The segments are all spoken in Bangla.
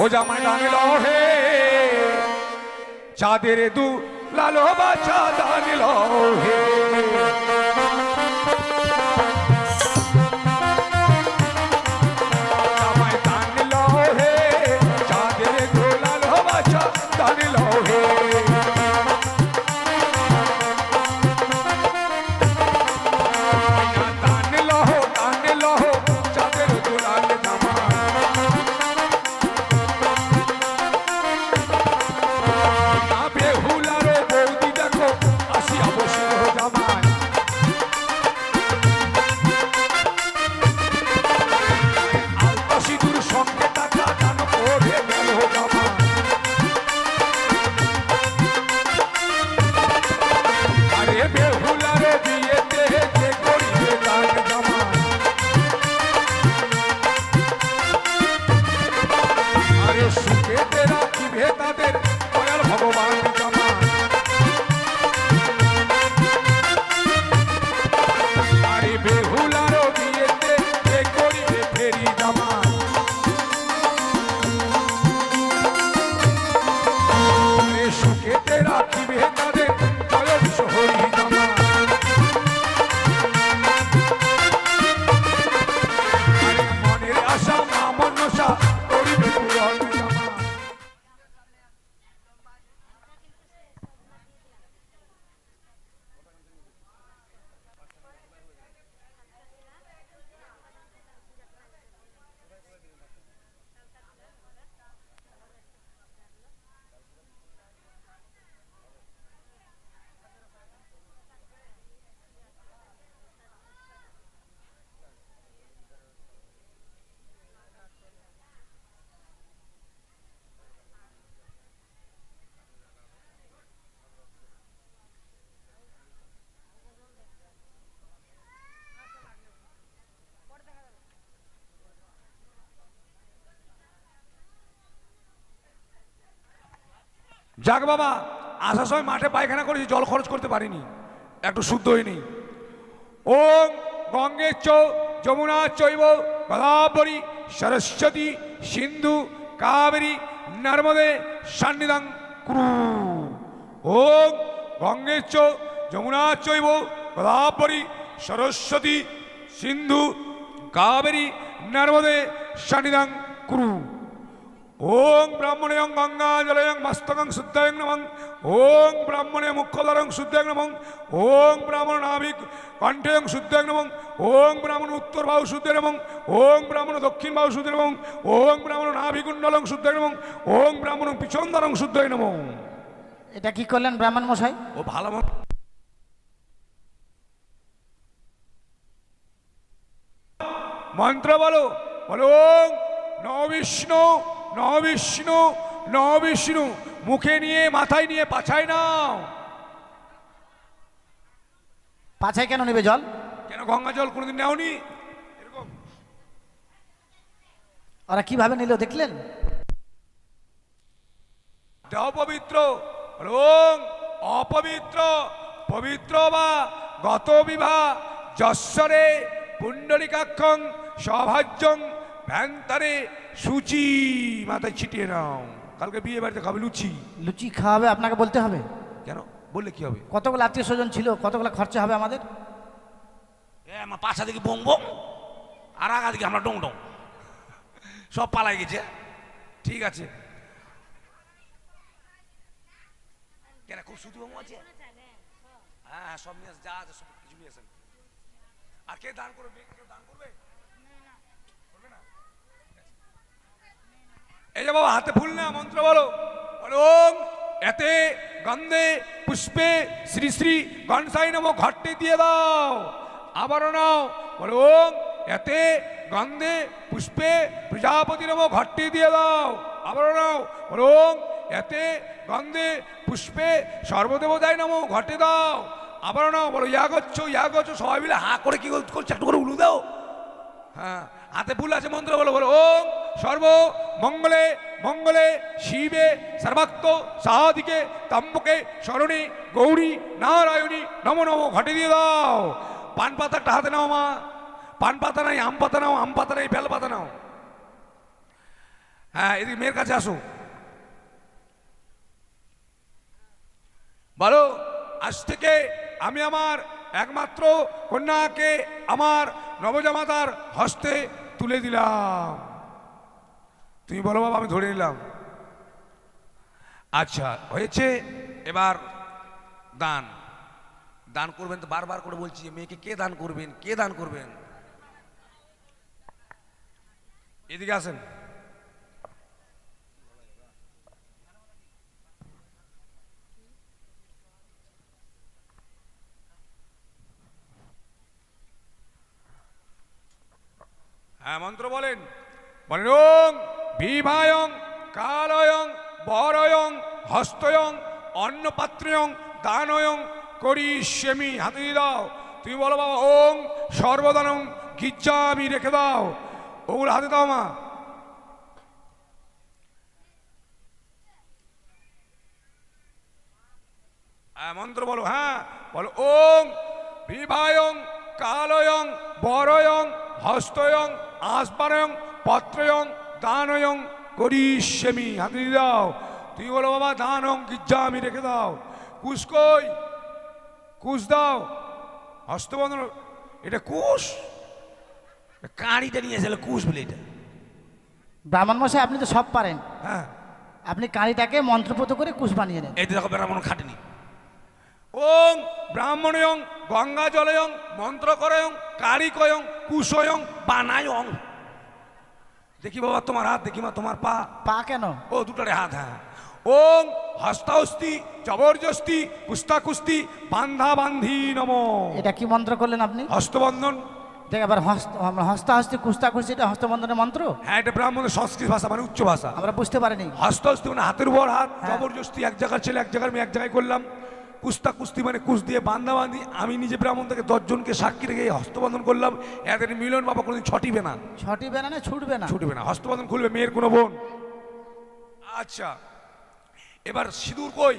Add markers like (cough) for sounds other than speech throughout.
ও জামাই দানিল হে। চাঁদের দু লালো বাছা দানিল হে। যাক বাবা, আসার সময় মাঠে পায়খানা করেছি, জল খরচ করতে পারিনি, একটু শুদ্ধ হয়নি ওম গঙ্গে চৌ যমুনা চৈব গদাবরী সরস্বতী সিন্ধু কাবেরী নর্মদে সান্নিধান কুরু। ওম গঙ্গে চৌ যমুনা চৈব গদাবরী সরস্বতী সিন্ধু কাবেরী নর্মদে সান্নিধান কুরু। ওং ব্রাহ্মণেয়ং গঙ্গা জলয়ং মস্তকং শুদ্ধয়ং নমং ওং ব্রাহ্মণে মুখ্যধরং শুদ্ধয়ং নমং ওং ব্রাহ্মণ নাভিক কণ্ঠেয়ং শুদ্ধয়ং নমং ওং ব্রাহ্মণ উত্তর বাহু শুদ্ধ নমং ওং ব্রাহ্মণ দক্ষিণ বাহু শুদ্ধ নমং ওং ব্রাহ্মণ নাভিকুণ্ডলং শুদ্ধয় নমং ওং ব্রাহ্মণ পিছন্দরং শুদ্ধয় নমং এটা কি করলেন ব্রাহ্মণ মশাই? ও ভালো মত- মন্ত্র বলো। বলো ওং ন বিষ্ণু ন বিষ্ণু ন বিষ্ণু মুখে নিয়ে মাথায় নিয়ে পাছায় নাও। পাছায় কেন নেবে জল? কেন গঙ্গা জল কোনোদিন নেওনি? এরকম। ওরা কীভাবে নিল দেখলেন? দেহ পবিত্র ওং অপবিত্র পবিত্র বা গত বিভা যশ্বরে পুণ্ডরিকাক্ষং সভাজ্যং ভ্যান্তারে সূচি মাথায় ছিটিয়ে নাও। কালকে বিয়ে বাড়িতে খাবে লুচি। লুচি খাওয়াবে আপনাকে বলতে হবে। কেন? বললে কি হবে? কতগুলো আত্মীয় স্বজন ছিল কতগুলো খরচা হবে আমাদের? এ আমার পাশা দিকে বং বং আর আগা দিকে আমরা ডং ডং সব পালাই গেছে। ঠিক আছে। কেন খুব শুধু আছে? হ্যাঁ হ্যাঁ সব নিয়ে যা আছে সব কিছু নিয়ে আসেন। আর কে দান করবে? কেউ দান করবে? এই যে বাবা, হাতে ফুল না, মন্ত্র বলো। বলো ওং এতে গন্ধে, পুষ্পে, শ্রী শ্রী গণসাই নম ঘট্টে দিয়ে দাও। আবারও নাও। বলো ওং এতে গন্ধে, পুষ্পে, প্রজাপতি নম ঘট্টে দিয়ে দাও। আবারও নাও। বলো ওং এতে গন্ধে, পুষ্পে, সর্বদেবতায় নম ঘটে দাও। আবারও নাও। বলো, ইয়া করছ ইয়া করছ। সবাই মিলে হা করে কি করছ? একটু করে উলু দাও। হ্যাঁ হাতে ফুল আছে, মন্ত্র বলো বলো। ওম সর্ব মঙ্গলে মঙ্গলে শিবে, সর্বাক্ত সাহাদিকে, তাম্বকে স্মরণে গৌরী নারায়ণী নমো নমো ঘটে দিয়ে দাও। পান পাতা একটা হাতে নাও মা। পান পাতা নাই, আম পাতা নাও, আম পাতা নাই, বেল পাতা নাও। হ্যাঁ এদিকে মেয়ের কাছে আসো। বলো, আজ থেকে আমি আমার একমাত্র কন্যাকে আমার নবজামাতার হস্তে তুলে দিলাম। তুমি বলো বাবা, আমি ধরে নিলাম। আচ্ছা হয়েছে। এবার দান। দান করবেন তো বারবার করে বলছি, মেয়েকে কে দান করবেন? কে দান করবেন? এদিকে আসেন। হ্যাঁ মন্ত্র বলেন। বলেন ওং বিভায়ং কালয়ং, বরয়ং, হস্তয়ং, অন্নপাত্রয়ং, দানয়ং করিষ্যমি, হাতে দাও। তুমি বলো বাবা, ওং সর্বদানং গিজ্জামি রেখে দাও। ওগুলো হাতে দাও মা। হ্যাঁ মন্ত্র বলো হ্যাঁ বলো, ওং বিভায়ং কালয়ং, বরয়ং, হস্তয়ং আসবারয়ং পত্রয়ং দানয়ং করিষ্যমি। হাতে দিয়ে দাও। তুই বলো বাবা দানং গিজ্জামি রেখে দাও। কুশ কই? কুশ দাও। হস্তবন্ধন এটা কুশ? কাঁড়িটা নিয়ে এসে কুশ বলে এটা। ব্রাহ্মণ মশাই আপনি তো সব পারেন। হ্যাঁ। আপনি কাঁড়িটাকে মন্ত্রপুত করে কুশ বানিয়ে নেন। এই দেখো ব্রাহ্মণ খাটেনি। ওং ব্রাহ্মণয়ং গঙ্গা জলয়ং মন্ত্রকরয়ং কারিকয়ং কুশয়ং বানায়। দেখি বাবা তোমার হাত দেখি মা তোমার পা। পা কেন? ও দুটারে হাত হ্যাঁ। ওং হস্তাহস্তি জবরদস্তি কুস্তা কুস্তি বান্ধা বান্ধি নম। এটা কি মন্ত্র করলেন আপনি? হস্তবন্ধন। দেখ আবার হস্ত হস্তাহস্তি কুস্তা কুস্তি এটা হস্তবন্ধনের মন্ত্র? হ্যাঁ এটা ব্রাহ্মণের সংস্কৃত ভাষা মানে উচ্চ ভাষা। আমরা বুঝতে পারিনি। হস্তহস্তি মানে হাতের উপর হাত হ্যাঁ। জবরদস্তি এক জায়গার ছেলে এক জায়গার মেয়ে এক জায়গায় করলাম। কুস্তা কুস্তি মানে কুস দিয়ে বান্ধা বান্ধি আমি নিজে ব্রাহ্মণ থেকে দশজনকে সাক্ষী রেখে হস্তবন্ধন করলাম। এদের মিলন বাবা কোনোদিন ছটিবে না। ছটি বেনা না ছুটবে না। ছুটবে না। হস্তবন্ধন খুলবে মেয়ের কোনো বোন। আচ্ছা এবার সিঁদুর কই?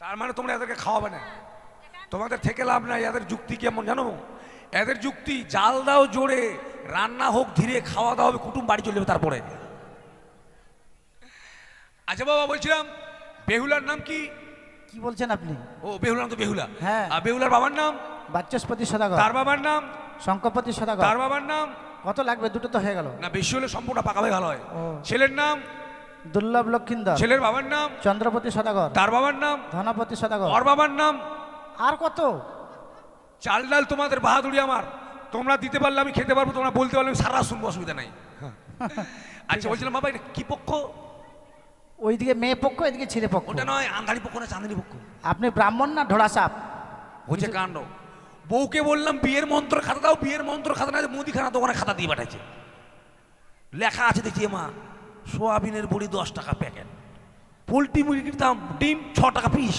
তার মানে তোমরা এদেরকে খাওয়াবে না। তোমাদের থেকে লাভ নাই এদের যুক্তি কেমন জানো? এদের যুক্তি জাল দাও জোরে রান্না হোক ধীরে খাওয়া দাওয়া হবে কুটুম বাড়ি চলে যাবে তারপরে। আচ্ছা বাবা বলছিলাম বেহুলার নাম কি? কি বলছেন আপনি? ও বেহুলার নাম তো বেহুলা। হ্যাঁ। আর বেহুলার বাবার নাম? বাচস্পতি সদাগর। তার বাবার নাম? শঙ্করপতি সদাগর। তার বাবার নাম? কত লাগবে? দুটো তো হয়ে গেল। না বেশি হলে সম্পূর্ণ পাকা হয়ে ভালো হয়। ছেলের নাম? দুর্লভ লক্ষিন্দর। ছেলের বাবার নাম? চন্দ্রপতি সদাগর। তার বাবার নাম? ধনপতি সদাগর। ওর বাবার নাম? আর কত? চাল ডাল তোমাদের বাহাদুরি আমার। তোমরা দিতে পারলে আমি খেতে পারব তোমরা বলতে পারলে আমি সারা শুনব অসুবিধা নাই। (laughs) আচ্ছা বলছিলাম বাবা এটা কি পক্ষ? ওইদিকে মেয়ে পক্ষ এদিকে ছেলে পক্ষ। ওটা নয় আন্ধারি পক্ষ না চাঁদনি পক্ষ? আপনি ব্রাহ্মণ না ঢোড়া সাপ হচ্ছে কাণ্ড। বউকে বললাম বিয়ের মন্ত্র খাতা দাও বিয়ের মন্ত্র খাতা না মুদিখানা দোকানে খাতা দিয়ে পাঠাইছে। লেখা আছে দেখি মা সোয়াবিনের বড়ি দশ টাকা প্যাকেট। পোলট্রি মুরগির দাম ডিম ছ টাকা পিস।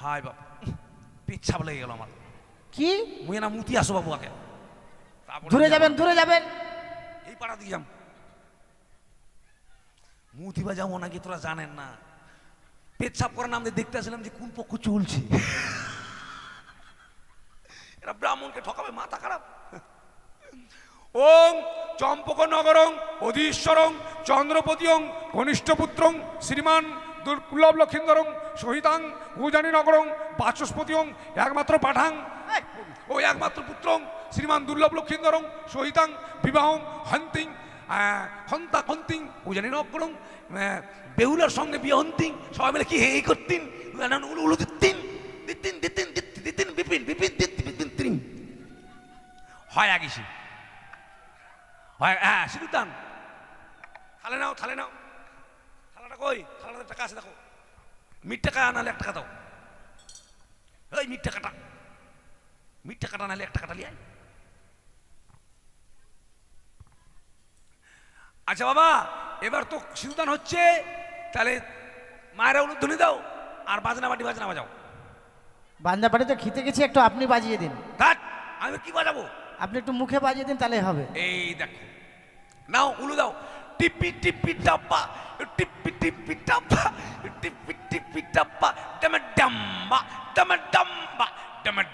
হাই বাবা পিচ্ছাপ লেগে গেল আমার। কি? মুই না মুতি আসো বাবু আগে। দূরে যাবেন দূরে যাবেন। এই পাড়া দিয়ে যাম। মুতিবা যাব নাকি তোরা জানেন না। পেচ্ছাপ করার নাম দিয়ে দেখতে আসলাম যে কোন পক্ষ চলছে। এরা ব্রাহ্মণকে ঠকাবে মাথা খারাপ। ওং চম্পক নগরং অধীশ্বরং চন্দ্রপতিয়ং ঘনিষ্ঠপুত্রং শ্রীমান দুর্লভ লক্ষিন্দরং সহিতাং উজানি নগরং বাচস্পতিয়ং একমাত্র পাঠাং ও একমাত্র পুত্রং শ্রীমান দুর্লভ লক্ষিন্দরং সহিতাং বিবাহং হন্তিং হন্তা হন্তিং উজানি আহ, বেহুলার সঙ্গে বিয়ে হন্তিং সবাই মিলে কি হে করতিন? উলু দিতিন দিতিন দিতিন দিতিন বিপিন বিপিন দিতিন বিপিন তিন হয় আগিসি হয় হ্যাঁ সিঁদুর দান। থালে নাও থালে নাও। থালাটা কই? থালাটা টাকা আছে দেখো। মিট টাকা নাহলে এক টাকা দাও। এই মিট টাকাটা। মিট টাকাটা নাহলে একটা কাটা লিয়ে আয়। আচ্ছা বাবা এবার তো সিঁদুরদান হচ্ছে তাহলে মায়েরা উলুধ্বনি দাও আর বাজনা বাটি বাজনা বাজাও। বাজনা বান্দা বাড়িতে খেতে গেছি একটু আপনি বাজিয়ে দিন। ধাট আমি কি বাজাবো? আপনি একটু মুখে বাজিয়ে দিন তাহলে হবে। এই দেখো নাও উলু দাও। টিপি টিপি টাপা টিপি টিপি টাপা টিপি টিপি টাপা ডামা ডাম্বা ডামা ডাম্বা। ডেমে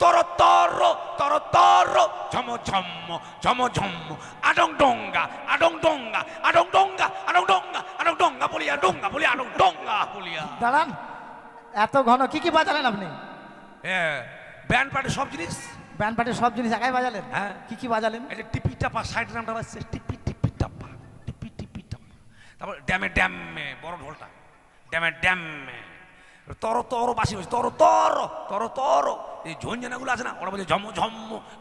তর তর তর তর ঝম ঝম ঝম ঝম আডং ডঙ্গা আডং ডঙ্গা আডং ডঙ্গা আডং ডঙ্গা আডং ডঙ্গা বলিয়া ডঙ্গা বলিয়া আডং ডঙ্গা বলিয়া দাঁড়ান এত ঘন কি কি বাজালেন আপনি? হ্যাঁ ব্যান্ড পার্টি সব জিনিস? ব্যান্ড পার্টির সব জিনিস একাই বাজালেন? হ্যাঁ। কি কি বাজালেন? এই যে টিপি টাপা সাইড নামটা বাজছে টিপি টিপি টাপা টিপি টিপি টাপা। তারপর ড্যামে ড্যামে বড় ঢোলটা। ড্যামে ড্যামে। তর তর বাসি বাসি তর তর তর তর। এই ঝঞ্ঝানাগুলো আছে না ওরা বলছে ঝম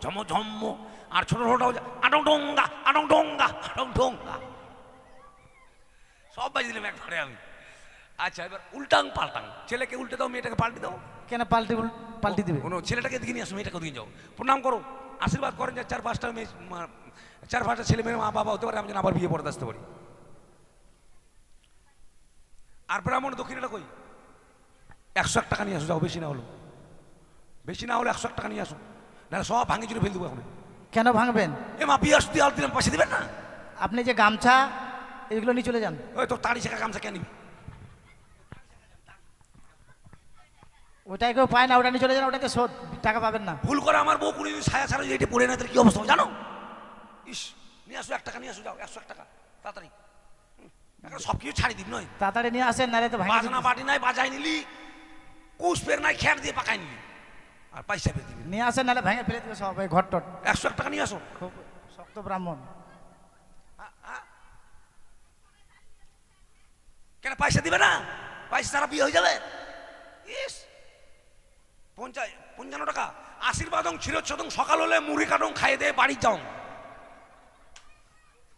ঝম ঝম্ম আর ছোট ছোটটা বলছে আডং ডঙ্গা আডং ডঙ্গা আডং ডঙ্গা। সব বাজিয়ে দিলাম একবারে আমি। আচ্ছা এবার উল্টাং পাল্টাং। ছেলেকে উল্টে দাও মেয়েটাকে পাল্টে দাও। কেন পাল্টে পাল্টে দিবে? কোনো ছেলেটাকে দিকে নিয়ে আসো মেয়েটাকে দিয়ে যাও। প্রণাম করো। আশীর্বাদ করেন যে চার পাঁচটা মেয়ে চার পাঁচটা ছেলে মেয়ে মা বাবা হতে পারে আমি যেন আবার বিয়ে পড়তে আসতে পারি। আর ব্রাহ্মণ দক্ষিণেটা কই? একশো এক টাকা নিয়ে আসো যাও বেশি না হলো। বেশি না হলে একশো এক টাকা নিয়ে আসো। না সব ভাঙি চুরে ফেল দেবো এখন। কেন ভাঙবেন? এ মা বিয়ে আসতে আল দিলাম পয়সা দেবেন না। আপনি যে গামছা এগুলো নিয়ে চলে যান। ওই তোর তাড়ি শেখা গামছা কেন নিবি? ওটাই কেউ পায় না ওটা নিয়ে চলে যান ওটাকে শোধ টাকা পাবেন না। ভুল করে আমার বউ কুড়ি ছায়া ছাড়া যদি এটা পড়ে না তাহলে কি অবস্থা জানো? ইস নিয়ে আসো এক টাকা নিয়ে আসো যাও একশো এক টাকা তাড়াতাড়ি। সব কিছু ছাড়ি দিবি নয়? তাড়াতাড়ি নিয়ে আসেন নাহলে তো ভাঙে বাজনা বাটি নাই বাজাই নিলি। কুশ পের নাই খ্যার দিয়ে পাকাই নিলি আর পয়সা পেয়ে দিবি নিয়ে আসেন নাহলে ভেঙে ফেলে দিবে সব এই ঘর টট একশো এক টাকা নিয়ে আসো। খুব শক্ত ব্রাহ্মণ। কেন পয়সা দিবে না? পয়সা ছাড়া বিয়ে হয়ে যাবে? ইস। পঞ্চাশ পঞ্চান্ন টাকা। আশীর্বাদং চিরচ্ছদং সকাল হলে মুড়ি কাটং খাইয়ে দিয়ে বাড়ি যাও।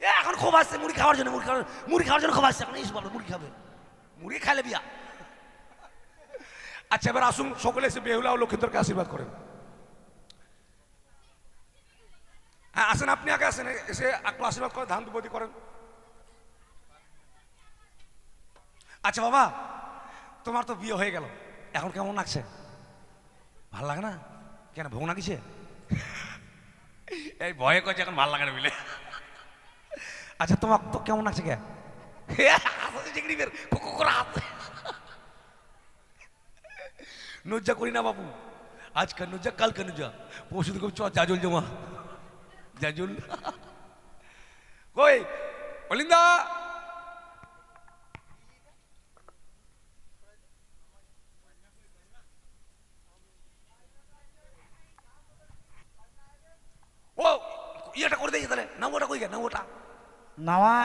এ এখন খুব আসছে মুড়ি খাওয়ার জন্য মুড়ি খাওয়ার মুড়ি খাওয়ার জন্য খুব আসছে এখন ইস বলো মুড়ি খাবে। মুড়ি খাইলে বিয়া। আচ্ছা এবার আসুন সকলে এসে বেহুলা ও লক্ষ্মীন্দরকে আশীর্বাদ করেন। হ্যাঁ আসেন আপনি আগে আসেন এসে একটু আশীর্বাদ করে ধান দুপতি করেন। আচ্ছা বাবা তোমার তো বিয়ে হয়ে গেল। এখন কেমন লাগছে? ভালো লাগে না? কেন ভোগ না কিসে এই ভয়ে করছে এখন ভালো লাগে না মিলে আচ্ছা তোমার তো কেমন লাগছে কে? (laughs) হাসতে চিংড়ি বের কুকু করে হাসতে নুজ্জা করি না বাবু আজকাল নুজ্জা কালকে নুজ্জা। পরশু দিকে চ জাজল জমা। জাজল? কই? অলিন্দা? ও ইয়েটা করে তাহলে। না ওটা কই না ওটা নাওয়া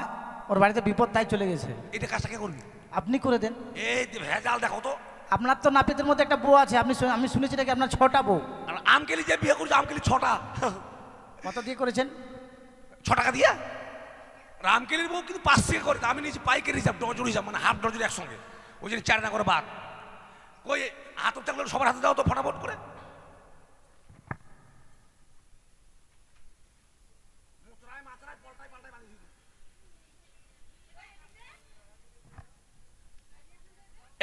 ওর বাড়িতে বিপদ তাই চলে গেছে। এটা কাজটা কে করবি? আপনি করে দেন। এই ভেজাল দেখো তো। আপনার তো নাপিতের মধ্যে একটা বউ আছে আপনি আমি শুনেছি নাকি আপনার ছটা বউ। আর আমকেলি যে বিয়ে করছে আমকেলি ছটা। কত দিয়ে করেছেন? ছ টাকা দিয়া রামকেলির বউ কিন্তু পাঁচ থেকে করে আমি নিয়েছি পাইকারি হিসাব ডজন হিসাব মানে হাফ ডজন একসঙ্গে। ওই জন্য চার না করে বাদ। কই হাত থাকলে সবার হাতে দাও তো ফটাফট করে।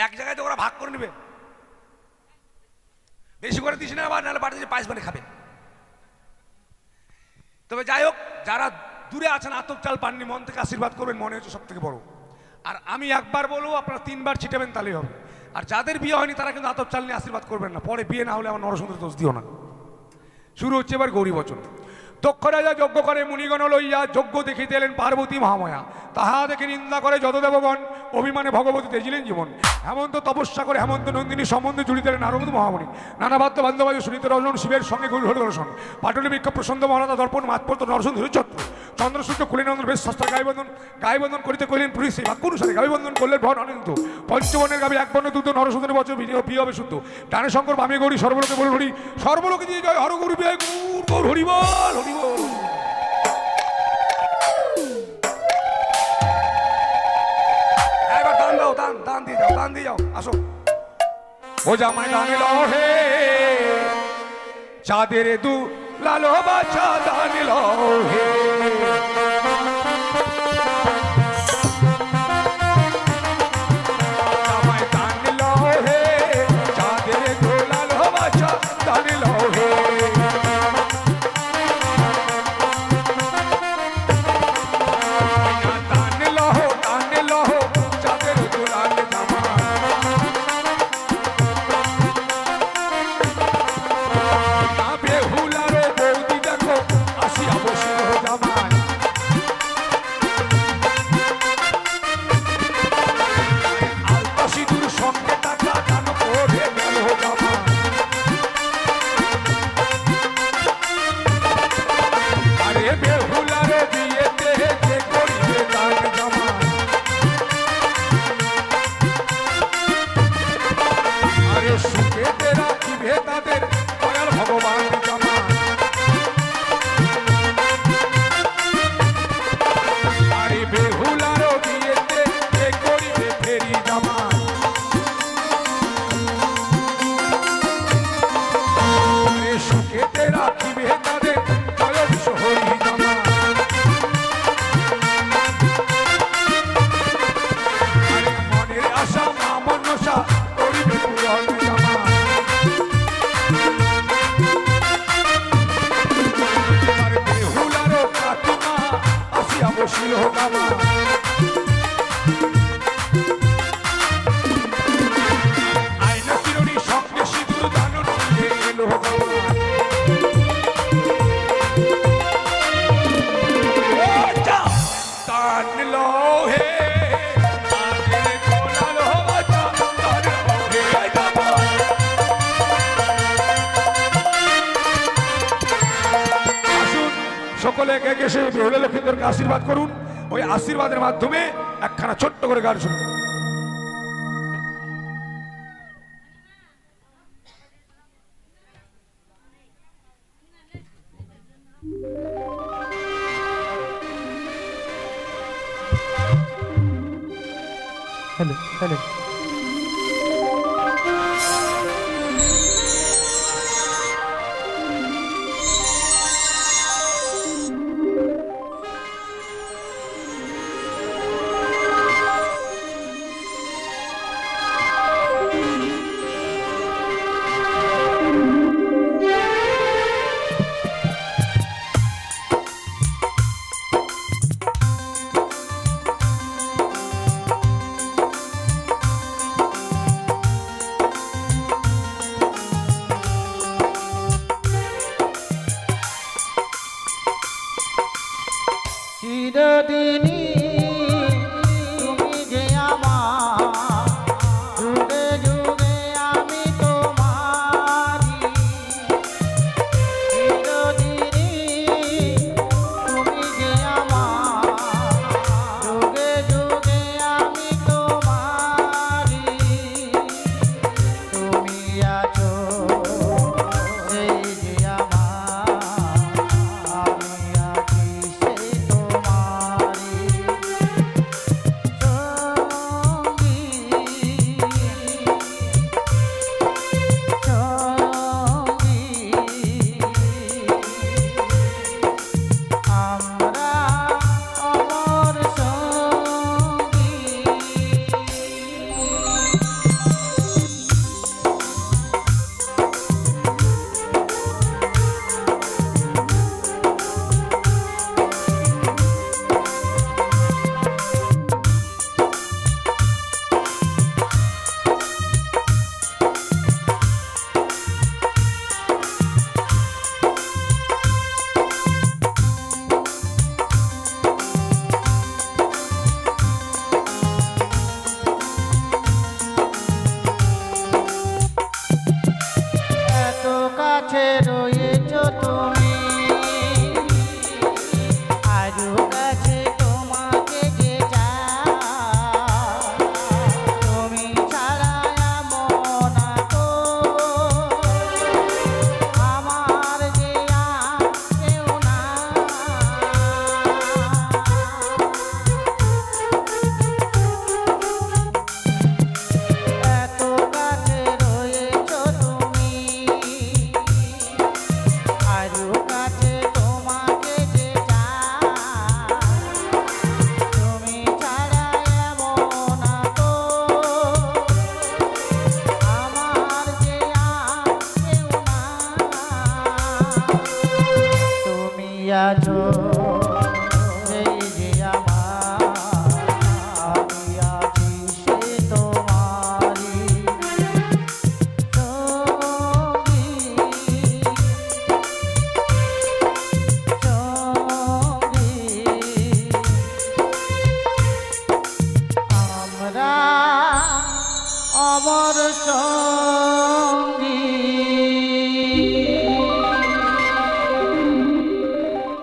এক জায়গায় ওরা ভাগ করে নেবে। বেশি করে দিস না আবার, নাহলে বাড়িতে পায়েস বানিয়ে খাবে। তবে যাই হোক, যারা দূরে আছেন, আতপ চাল পাননি, মন থেকে আশীর্বাদ করবেন, মনে হচ্ছে সব থেকে বড়। আর আমি একবার বলব, আপনারা তিনবার ছিটাবেন, তাহলেই হবে। আর যাদের বিয়ে হয়নি, তারা কিন্তু আতপ চাল নিয়ে আশীর্বাদ করবেন না। পরে বিয়ে না হলে আমার নরসুন্দর দোষ দিও না। শুরু হচ্ছে এবার গৌরী বচন। দক্ষ রাজা যজ্ঞ করে, মুনিগণ লইয়া যজ্ঞ দেখিতে এলেন, পার্বতী মহাময়া। তাহা দেখে নিন্দা করে যত দেবগণ অভিমানে ভগবতী তেজিলেন জীবন। হেমন্ত তপস্যা করে হেমন্ত নন্দিনী সম্বন্ধে জুড়িতে নারদ মহামণি। নানা বাদ্য বান্ধবাজ সুনীত রজন শিবের সঙ্গে গুরু হল দর্শন পাটলি বিক্ষোভ প্রসন্ন মহারাজা দর্পণ মাতপত্র নরসন ধীরচত্র চন্দ্রসূর্য কুলিনন্দন বেশ শস্ত্র গায়বন্ধন গায়বন্ধন করিতে কহিলেন পুরী সেই বাক্য অনুসারে গায়বন্ধন করলেন ভন অনন্ত পঞ্চবনের গাবি এক বর্ণ দুধ নরসুন্দর বছর প্রিয় হবে শুদ্ধ ডানে শঙ্কর বামে গৌরী সর্বলোকে বল হরি। সর্বলোকে দিয়ে জয়। হর গৌরী গৌর গৌর হরিবল হরিবল দাও দান দান দিয়ে যাও, দান দিয়ে যাও, আসো। ও জামাই মাই দান হে চাঁদের দু লালো বাছা দান হে সকলে একে একে সেই বেহুলা লক্ষ্মীদেরকে আশীর্বাদ করুন। ওই আশীর্বাদের মাধ্যমে একখানা ছোট্ট করে গান শুনুন। Hello hello